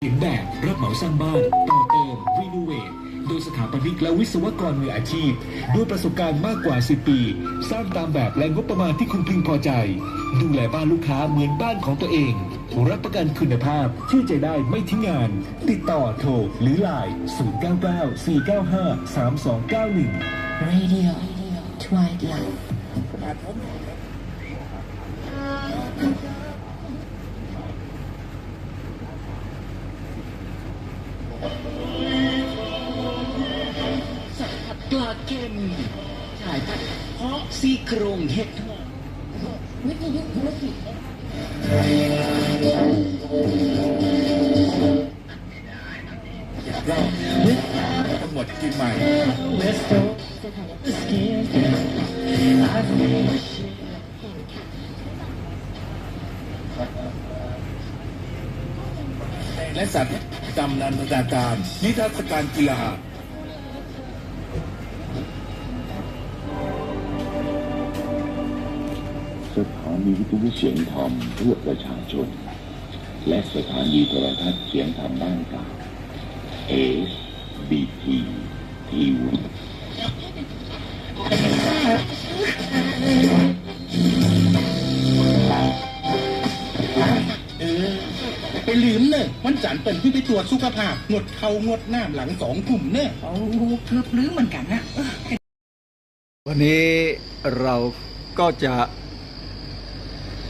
เขียนแบบรับเหมาสร้างบ้านต่อเติมรีโนเวทโดยสถาปนิกและวิศวกรมืออาชีพ ด้วยประสบการณ์มากกว่า 10 ปี สร้างตามแบบและงบประมาณที่คุณพึงพอใจ ดูแลบ้านลูกค้าเหมือนบ้านของตัวเอง รับประกันคุณภาพเชื่อใจได้ไม่ทิ้งงาน ติดต่อโทรหรือไลน์099 495 3291 Radio Twilight ปลาเค็มจ่ายผัดเพราะซี่โครงเห็ดทอดวิทยุธุรกิจเราทั้งหมดกินใหม่และสัตว์ดำนันตนาการนิทรรศการกีฬา นีวิทยุเสียงธรรมเพื่อประชาชน และสถานีโทรทัศน์เสียงธรรมบ้านกลาง SBT TV เออ ไปลืมเนอะวันจันทร์เป็นที่ไปตรวจสุขภาพงดเขางดน้ำหลังสองกลุ่มเนอะเอาเกือบลืมเหมือนกันนะวันนี้เราก็จะ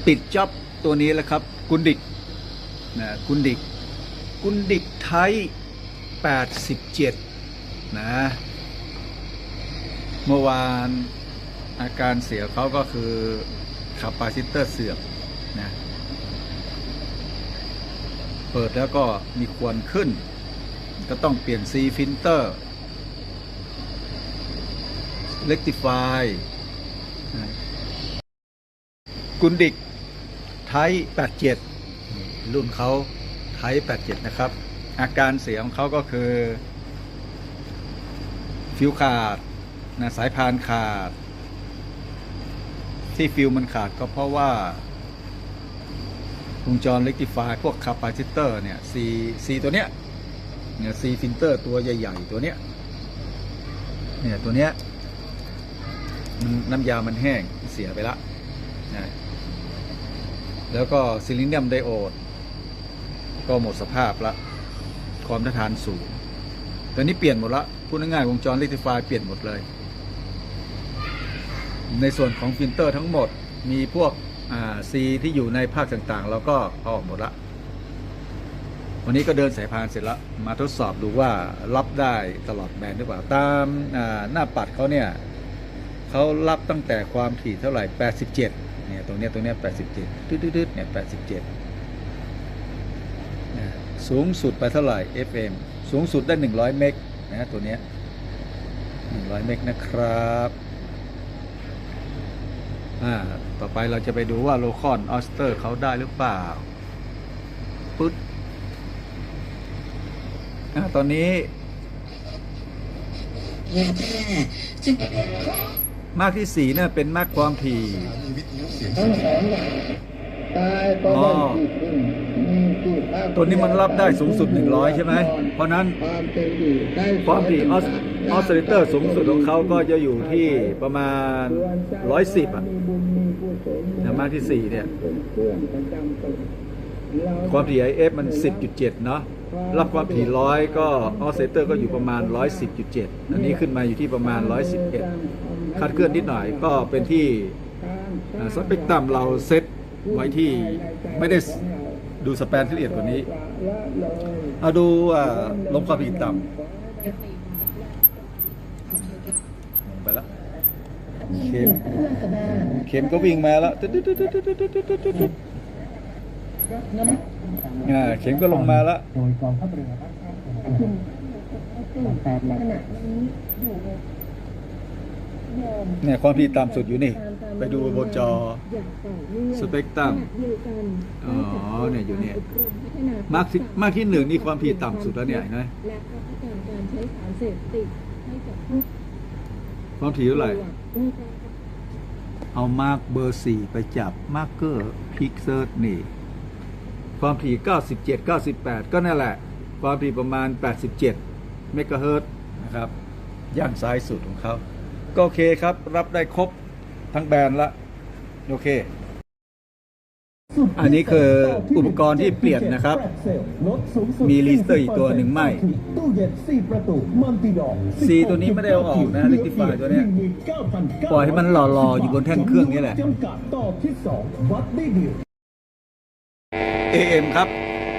ติดจ็อบตัวนี้แหละครับ กุนดิกนะกุนดิก กุนดิกไทย 87 นะ เมื่อวานอาการเสียเขาก็คือขับปาซิเตอร์เสื่อมนะเปิดแล้วก็มีควนขึ้น ก็ต้องเปลี่ยนซีฟิลเตอร์เ e กติฟายกุนดิก ไทย87 รุ่นเขาไทย87 นะครับ อาการเสียของเขาก็คือ ฟิวขาดนะสายพานขาด ที่ฟิวมันขาดก็เพราะว่าวงจรเ e กติฟายพวกคาปาซิเตอร์เนี่ยซีซีตัวเนี้ยเนี่ยซีฟิลเตอร์ตัวใหญ่ ๆ ตัวเนี้ยเนี่ยตัวเนี้ยน้ำยามันแห้งเสียไปละนะ แล้วก็ซิลิเนียมไดโอด ก็หมดสภาพละ ความต้านทานสูงตอนนี้เปลี่ยนหมดละ พูดง่ายๆวงจรลิทิฟายเปลี่ยนหมดเลย ในส่วนของฟิลเตอร์ทั้งหมดมีพวกซีที่อยู่ในภาคต่างๆเราก็เอาออกหมดละ วันนี้ก็เดินสายพานเสร็จล้วมาทดสอบดูว่ารับได้ตลอดแบนหรือเปล่า ตามาหน้าปัดเขาเนี่ย เขารับตั้งแต่ความถี่เท่าไหร่ 87 เนี่ย ตรงเนี้ยตรงเนี้ย87ดืดๆๆเนี่ย 87นะสูงสุดไปเท่าไหร่ FM สูงสุดได้ 100 เมกนะตัวเนี้ย100 เมกนะครับอ่าต่อไปเราจะไปดูว่าโลคอนออสเตอร์เขาได้หรือเปล่าปึ๊ดอ่าตอนนี้ มากที่สี่เนี่ยเป็นมากความถี่อ๋อตัวนี้มันรับได้สูงสุด 100 ใช่ไหม เพราะนั้นความถี่ออสออสซิเลเตอร์สูงสุดของเขาก็จะอยู่ที่ประมาณ 110 อะนะมากที่ 4 เนี่ย ความถี่ IF มัน 10.7 เนาะรับความถี่ร้อยก็ออสเซเตอร์ก็อยู่ประมาณ 110.7 อันนี้ขึ้นมาอยู่ที่ประมาณ 111 คาดเคลื่อนนิดหน่อยก็เป็นที่สเปกตรัมเราเซตไว้ที่ไม่ได้ดูสแปนที่ละเอียดกว่านี้เอาดูลมความถี่ต่ำไปแล้วเข็มเข็มก็วิ่งมาแล้วเข็มก็ลงมาแล้วโดยกองทัพเรือรักษาขณะนี้อยู่ เนี่ยความถี่ต่ำสุดอยู่นี่ ไปดูบนจอ สเปกตรัมอ๋อเนี่ยอยู่เนี่ยมากที่มากที่หนึ่งนี่ความถี่ต่ำสุดแล้วเนี่ยนะความถี่เท่าไหร่เอามาร์กเบอร์สี่ไปจับมาร์กเกอร์พิกเซอร์นี่ ความถี่ 97 98 ก็นั่นแหละ ความถี่ประมาณ 87 เมกะเฮิรตนะครับ ย่านซ้ายสุดของเขา ก็โอเคครับ รับได้ครบทั้งแบรนด์ละ โอเค อันนี้คืออุปกรณ์ที่เปลี่ยนนะครับ มีลีสเตอร์อีกตัวหนึ่งไม่ตู้เย็น4ประตูมันติดอกซีตัวนี้ไม่ได้เอาออกนะ Rectify ตัวเนี้ยปล่อยให้มันหล่อๆ อยู่บนแท่นเครื่องนี่แหละ จำกัดต่อที่2วัดได้เดียว AM ครับ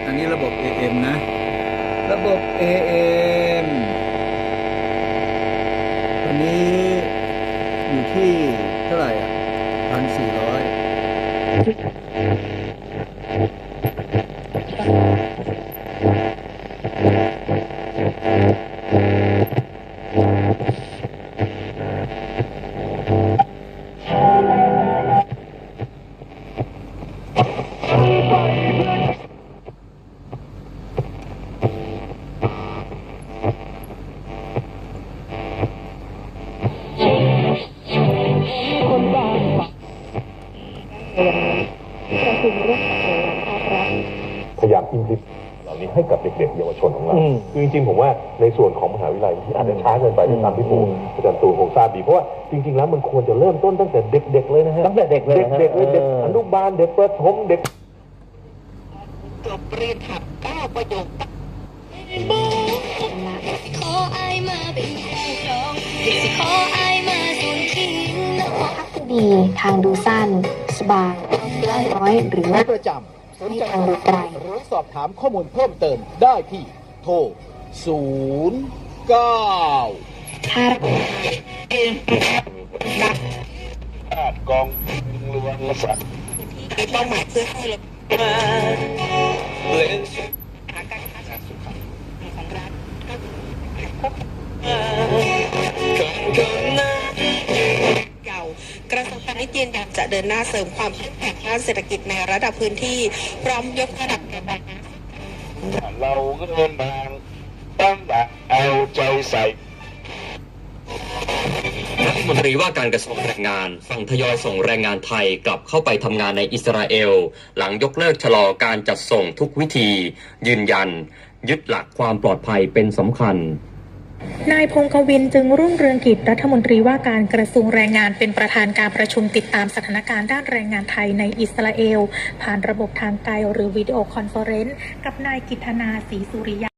อันนี้ระบบ AM นะ ระบบ AM ตัวนี้ ที่เท่าไหร่อะพันสี่ร้อย พยายามอินดิเหล่านี้ให้กับเด็กๆเยาวชนของเราคือจริงๆผมว่าในส่วนของมหาวิทยาลัยที่อาจจะช้าเกินไปตามที่ผมอาจารย์ตูนคงทราบดีเพราะว่าจริงๆแล้วมันควรจะเริ่มต้นตั้งแต่เด็กๆเลยนะฮะตั้งแต่เด็กเลยเด็กๆเลยเด็กอนุบาลเด็กประถมเด็กขออายมาเป็นคู่ครองเด็กสิขออายมาสูนคิงนครดีทางดูสั้น บายน้อยหรือว่าประจำสนใจทางดูไกลหรือสอบถามข้อมูลเพิ่มเติมได้ที่ โทร 0 9ถ้ากองรวงสัตว์มีเป้าหมายเพื่อให้ลดมาหาการค้าของรัฐเก่ ณิชย์ยืนยันจะเดินหน้าเสริมความเข้มแข็งด้านเศรษฐกิจในระดับพื้นที่ พร้อมยกระดับการเราก็เดินทางตั้งแต่เอาใจใส่รัฐมนตรีว่าการกระทรวงแรงงานสั่งทยอยส่งแรงงานไทยกลับเข้าไปทำงานในอิสราเอล หลังยกเลิกชะลอการจัดส่งทุกวิธี ยืนยัน ยึดหลักความปลอดภัยเป็นสำคัญ นายพงกวินจึงรุ่งเรืองกิจรัฐมนตรีว่าการกระทรวงแรงงานเป็นประธานการประชุมติดตามสถานการณ์ด้านแรงงานไทยในอิสราเอล ผ่านระบบทางไกลหรือวิดีโอคอนเฟอเรนซ์กับนายกิตนาศรีสุริยะ